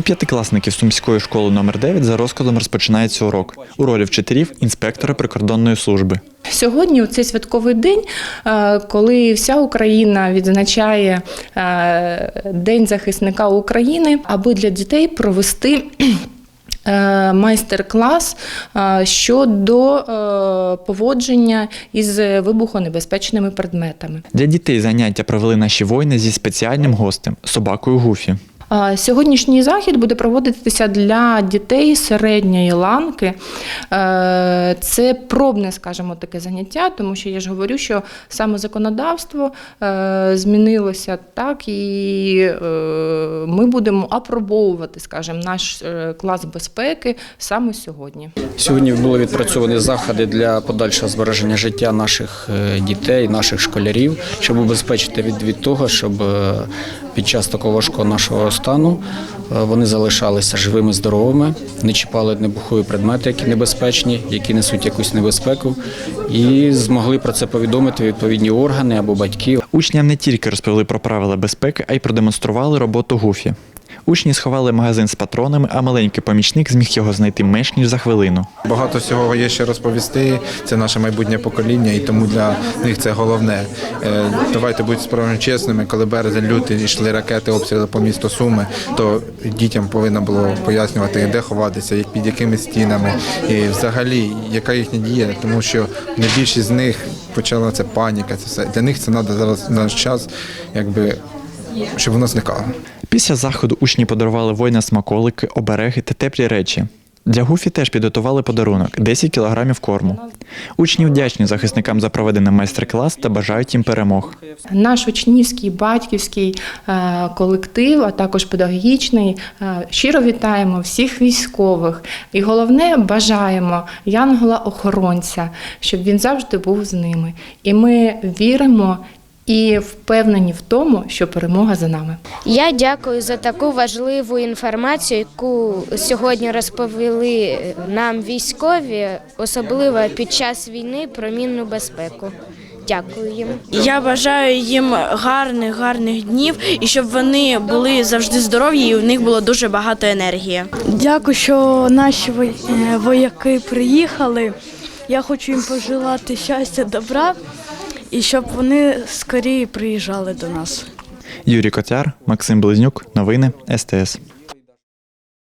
У п'ятикласників Сумської школи номер 9 за розкладом розпочинається урок. У ролі вчителів інспектора прикордонної служби. Сьогодні, у цей святковий день, е, коли вся Україна відзначає е, День захисника України, аби для дітей провести. е, Майстер-клас щодо поводження із вибухонебезпечними предметами. Для дітей заняття провели наші воїни зі спеціальним гостем собакою Гуфі. Сьогоднішній захід буде проводитися для дітей середньої ланки. Е, Це пробне, скажімо, таке заняття, тому що я ж говорю, що саме законодавство е, змінилося так, і е, ми будемо апробовувати, скажімо, наш клас безпеки саме сьогодні. Сьогодні були відпрацьовані заходи для подальшого збереження життя наших дітей, наших школярів, щоб убезпечити від, від того, щоб під час такого важкого нашого стану е, вони залишалися живими, здоровими, не чіпали небухові предмети, які небезпечні, які несуть якусь небезпеку, і змогли про це повідомити відповідні органи або батьки. Учням не тільки розповіли про правила безпеки, а й продемонстрували роботу Гуфі. Учні сховали магазин з патронами, а маленький помічник зміг його знайти менш ніж за хвилину. Багато всього є ще розповісти. Це наше майбутнє покоління, і тому для них це головне. Е, Давайте будьмо справді чесними. Коли березень лютий йшли ракети, обстріли по місту Суми, то дітям повинно було пояснювати, де ховатися, під якими стінами, і взагалі яка їхня дія, тому що не більшість з них почала це паніка. Це все для них це треба зараз наш час, якби щоб воно зникало. Після заходу учні подарували воїна смаколики, обереги та теплі речі. Для Гуфі теж підготували подарунок 10 кілограмів корму. Учні вдячні захисникам за проведений майстер-клас та бажають їм перемог. Наш учнівський, батьківський е, колектив, а також педагогічний. е, Щиро вітаємо всіх військових. І головне, бажаємо янгола-охоронця, щоб він завжди був з ними. І ми віримо і впевнені в тому, що перемога за нами. Я дякую за таку важливу інформацію, яку сьогодні розповіли нам військові, особливо під час війни про мінну безпеку. Дякую їм. Я бажаю їм гарних, гарних днів і щоб вони були завжди здорові, і у них було дуже багато енергії. Дякую, що наші е, вояки приїхали. Я хочу їм пожелати щастя, добра і щоб вони скоріше приїжджали до нас. Юрій Котяр, Максим Близнюк, новини СТС.